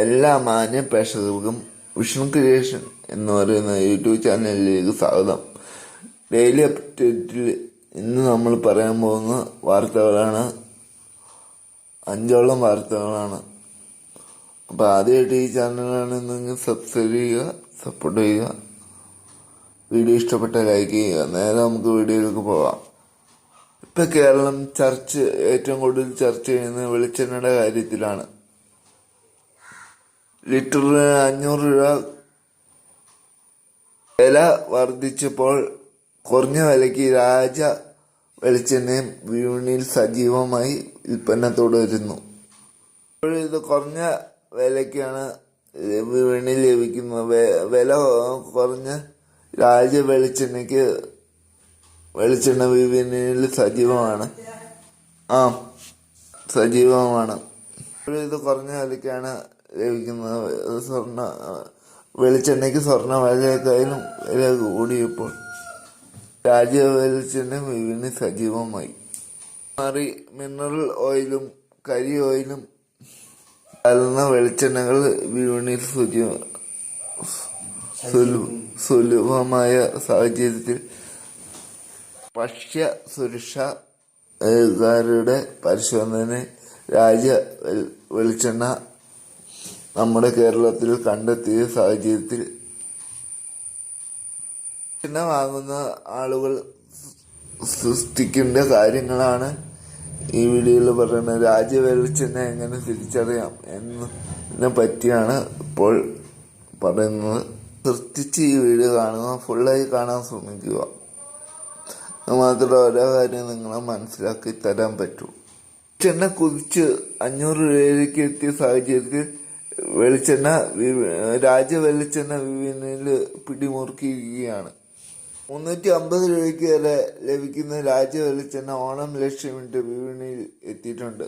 എല്ലാ മാന്യ പ്രേക്ഷകർക്കും വിഷ്ണു ക്രിയേഷൻ എന്ന് പറയുന്ന യൂട്യൂബ് ചാനലിലേക്ക് സ്വാഗതം. ഡെയിലി അപ്ഡേറ്റിൽ ഇന്ന് നമ്മൾ പറയാൻ പോകുന്ന വാർത്തകളാണ്. അഞ്ചോളം വാർത്തകളാണ്. അപ്പോൾ ആദ്യമായിട്ട് ഈ ചാനലാണെന്നെങ്കിൽ സബ്സ്ക്രൈബ് ചെയ്യുക സപ്പോർട്ട് ചെയ്യുക. വീഡിയോ ഇഷ്ടപ്പെട്ട ലൈക്ക് ചെയ്യുക. നേരെ നമുക്ക് വീഡിയോയിലേക്ക് പോകാം ഇപ്പൊ കേരളം ചർച്ച് ഏറ്റവും കൂടുതൽ ചർച്ച ചെയ്യുന്നത് വെളിച്ചെണ്ണയുടെ കാര്യത്തിലാണ്. ലിറ്ററിന് അഞ്ഞൂറ് രൂപ വില വർദ്ധിച്ചപ്പോൾ കുറഞ്ഞ വിലയ്ക്ക് രാജ വെളിച്ചെണ്ണയും വിപണിയിൽ സജീവമായി വിൽപ്പന വരുന്നു. ഇത് കുറഞ്ഞ വിലയ്ക്കാണ് വിപണിയിൽ ലഭിക്കുന്നത്. വില കുറഞ്ഞ രാജ വെളിച്ചെണ്ണയ്ക്ക് വെളിച്ചെണ്ണ വിപണിയിൽ സജീവമാണ്. ആ സജീവമാണ്. ഇത് കുറഞ്ഞ വിലയ്ക്കാണ് ലഭിക്കുന്നത് സ്വർണ വെളിച്ചെണ്ണയ്ക്ക് സ്വർണ വിലയേക്കാളും വില കൂടിയപ്പോൾ രാജ്യ വെളിച്ചെണ്ണ വിപണി സജീവമായി. മാറി മിനറൽ ഓയിലും കരി ഓയിലും കലർന്ന വെളിച്ചെണ്ണകൾ വിപണിയിൽ സുജീവ സുലഭ- സുലഭമായ സാഹചര്യത്തിൽ ഭക്ഷ്യ സുരക്ഷാകാരുടെ പരിശോധന രാജ്യ വെളിച്ചെണ്ണ നമ്മുടെ കേരളത്തിൽ കണ്ടെത്തിയ സാഹചര്യത്തിൽ പിന്നെ വാങ്ങുന്ന ആളുകൾ സൃഷ്ടിക്കേണ്ട കാര്യങ്ങളാണ് ഈ വീഡിയോയിൽ പറയുന്നത്. രാജ്യവെളിച്ചെണ്ണ എങ്ങനെ തിരിച്ചറിയാം എന്നതിനെ പറ്റിയാണ് ഇപ്പോൾ പറയുന്നത്. സൃഷ്ടിച്ച് ഈ വീഡിയോ കാണുക ഫുള്ളായി കാണാൻ ശ്രമിക്കുക. മാത്രം ഓരോ കാര്യം നിങ്ങളെ മനസ്സിലാക്കി തരാൻ പറ്റൂ. ചെന്നെ കുതിച്ച് അഞ്ഞൂറ് രൂപയിലേക്ക് എത്തിയ സാഹചര്യത്തിൽ വെളിച്ചെണ്ണ രാജ്യ വെളിച്ചെണ്ണ വിപണിയിൽ പിടിമുറുക്കിയിരിക്കുകയാണ്. മുന്നൂറ്റി അമ്പത് രൂപയ്ക്ക് വരെ ലഭിക്കുന്ന രാജ്യ വെളിച്ചെണ്ണ ഓണം ലക്ഷ്യമിട്ട് വിപണിയിൽ എത്തിയിട്ടുണ്ട്.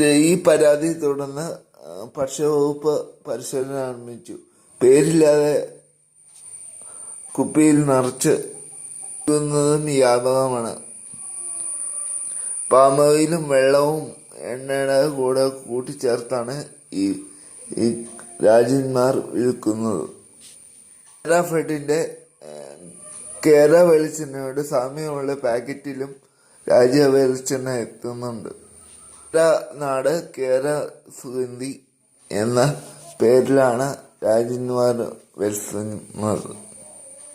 ഈ പരാതി തുടർന്ന് ഭക്ഷ്യവകുപ്പ് പരിശോധന ആരംഭിച്ചു. പേരില്ലാതെ കുപ്പിയിൽ നിറച്ച് വിൽക്കുന്നതും വ്യാപകമാണ്. പാമോയിലും വെള്ളവും എണ്ണയുടെ കൂടെ കൂട്ടിച്ചേർത്താണ് ഈ ഈ രാജ്യന്മാർ വിൽക്കുന്നത് ഫെഡിന്റെ കേര വെളിച്ചെണ്ണയുടെ സാമ്യമുള്ള പാക്കറ്റിലും രാജ്യ വെളിച്ചെണ്ണ എത്തുന്നുണ്ട്. നാട് കേര സുഗന്ധി എന്ന പേരിലാണ് രാജ്യന്മാർ വരുത്തുന്നത്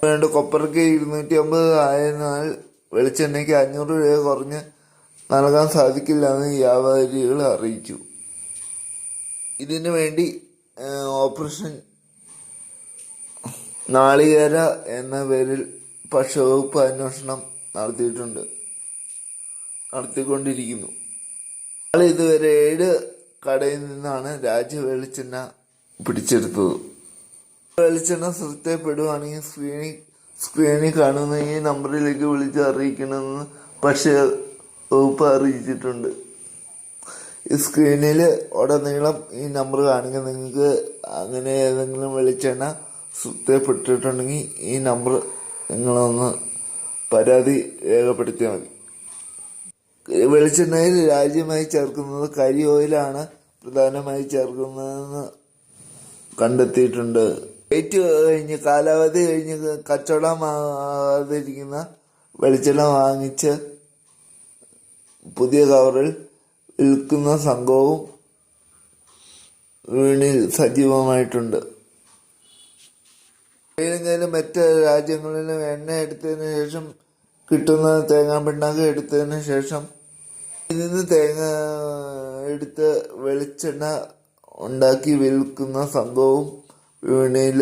വേണ്ട കൊപ്പറയ്ക്ക് ഇരുന്നൂറ്റി അമ്പത് ആയതിനാൽ വെളിച്ചെണ്ണയ്ക്ക് അഞ്ഞൂറ് രൂപ കുറഞ്ഞ് നൽകാൻ സാധിക്കില്ലെന്ന് വ്യാപാരികൾ അറിയിച്ചു. ഇതിനു വേണ്ടി ഓപ്പറേഷൻ നാളികേര എന്ന പേരിൽ ഭക്ഷ്യവകുപ്പ് അന്വേഷണം നടത്തിയിട്ടുണ്ട്. നടത്തിക്കൊണ്ടിരിക്കുന്നു. ആൾ ഇതുവരെ ഏഴ് കടയിൽ നിന്നാണ് രാജ്യ വെളിച്ചെണ്ണ പിടിച്ചെടുത്തത്. വെളിച്ചെണ്ണ ശ്രദ്ധപ്പെടുവാണെങ്കിൽ സ്ക്രീനിൽ സ്ക്രീനിൽ കാണുന്ന ഈ നമ്പറിലേക്ക് വിളിച്ച് അറിയിക്കണമെന്ന് പക്ഷേ വകുപ്പ് അറിയിച്ചിട്ടുണ്ട്. സ്ക്രീനിൽ ഉടനീളം ഈ നമ്പർ കാണിക്കുക നിങ്ങൾക്ക് അങ്ങനെ ഏതെങ്കിലും വെളിച്ചെണ്ണ ശ്രദ്ധപ്പെട്ടിട്ടുണ്ടെങ്കിൽ ഈ നമ്പർ നിങ്ങളൊന്ന് പരാതി രേഖപ്പെടുത്തിയാൽ മതി. വെളിച്ചെണ്ണയിൽ രാജ്യമായി ചേർക്കുന്നത് കരി ഓയിലാണ് പ്രധാനമായി ചേർക്കുന്നതെന്ന് കണ്ടെത്തിയിട്ടുണ്ട്. ഡേറ്റ് കഴിഞ്ഞ് കാലാവധി കഴിഞ്ഞ് കച്ചവടമാകാതിരിക്കുന്ന വെളിച്ചെണ്ണ വാങ്ങിച്ച് പുതിയ കവറിൽ വിൽക്കുന്ന സംഘവും വീണിൽ സജീവമായിട്ടുണ്ട്. ഏതെങ്കിലും മറ്റ് രാജ്യങ്ങളിലും എണ്ണ എടുത്തതിന് ശേഷം കിട്ടുന്ന തേങ്ങാ പിണ്ണാക്ക് എടുത്തതിന് ശേഷം ഇതിൽ നിന്ന് തേങ്ങ എടുത്ത് വെളിച്ചെണ്ണ ഉണ്ടാക്കി വിൽക്കുന്ന സംഭവവും വിപണിയിൽ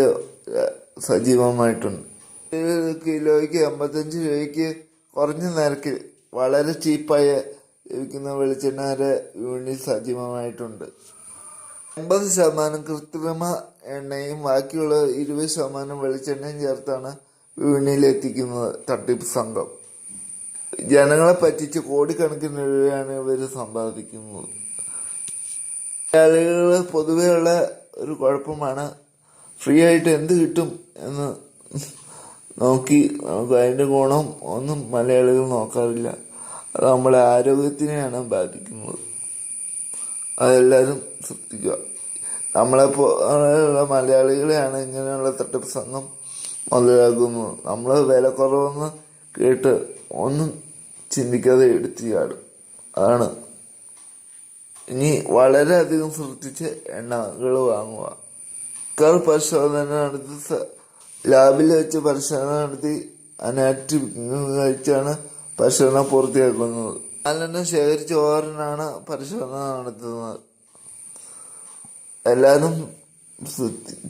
സജീവമായിട്ടുണ്ട്. കിലോയ്ക്ക് അമ്പത്തഞ്ച് രൂപയ്ക്ക് കുറഞ്ഞ നിരക്കിൽ വളരെ ചീപ്പായ ലഭിക്കുന്ന വെളിച്ചെണ്ണ വരെ വിപണിയിൽ സജീവമായിട്ടുണ്ട്. അമ്പത് ശതമാനം കൃത്രിമ എണ്ണയും ബാക്കിയുള്ള ഇരുപത് ശതമാനം വെളിച്ചെണ്ണയും ചേർത്താണ് വിപണിയിൽ എത്തിക്കുന്നത് തട്ടിപ്പ് സംഘം. ജനങ്ങളെ പറ്റിച്ച് കോടിക്കണക്കിന് രൂപയാണ് ഇവർ സമ്പാദിക്കുന്നത്. മലയാളികൾ പൊതുവെയുള്ള ഒരു കുഴപ്പമാണ്. ഫ്രീ ആയിട്ട് എന്ത് കിട്ടും എന്ന് നോക്കി നമുക്ക് അതിന്റെ ഗുണം ഒന്നും മലയാളികൾ നോക്കാറില്ല. അത് നമ്മളെ ആരോഗ്യത്തിനെയാണ് ബാധിക്കുന്നത്. അതെല്ലാവരും ശ്രദ്ധിക്കുക. നമ്മളെ പോലുള്ള മലയാളികളെയാണ് ഇങ്ങനെയുള്ള തട്ടിപ്പ് സംഘം മുതലാക്കുന്നത് നമ്മൾ വില കുറവെന്ന് കേട്ട് ഒന്നും ചിന്തിക്കാതെ എടുത്തു ചാടും അതാണ്. ഇനി വളരെയധികം ശ്രദ്ധിച്ച് എണ്ണകൾ വാങ്ങുക. കർ പരിശോധന നടത്തി ലാബിൽ വെച്ച് പരിശോധന നടത്തി അനാറ്റി കഴിച്ചാണ് പരിശോധന പൂർത്തിയാക്കുന്നത് നാലെണ്ണം ശേഖരിച്ച ഓരനാണ് പരിശോധന നടത്തുന്നത്. എല്ലാവരും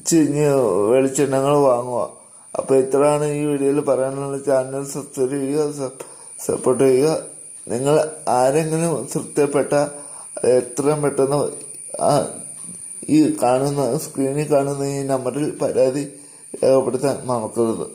ചിഞ്ഞ് വെളിച്ചെണ്ണങ്ങൾ വാങ്ങുക. അപ്പോൾ ഇത്രയാണ് ഈ വീഡിയോയിൽ പറയാനുള്ള ചാനൽ സബ്സ്ക്രൈബ് ചെയ്യുക സപ്പോർട്ട് ചെയ്യുക. നിങ്ങൾ ആരെങ്കിലും തൃപ്തിപ്പെട്ട എത്രയും പെട്ടെന്ന് ഈ കാണുന്ന സ്ക്രീനിൽ കാണുന്ന ഈ നമ്പറിൽ പരാതി രേഖപ്പെടുത്താൻ മറക്കരുത്.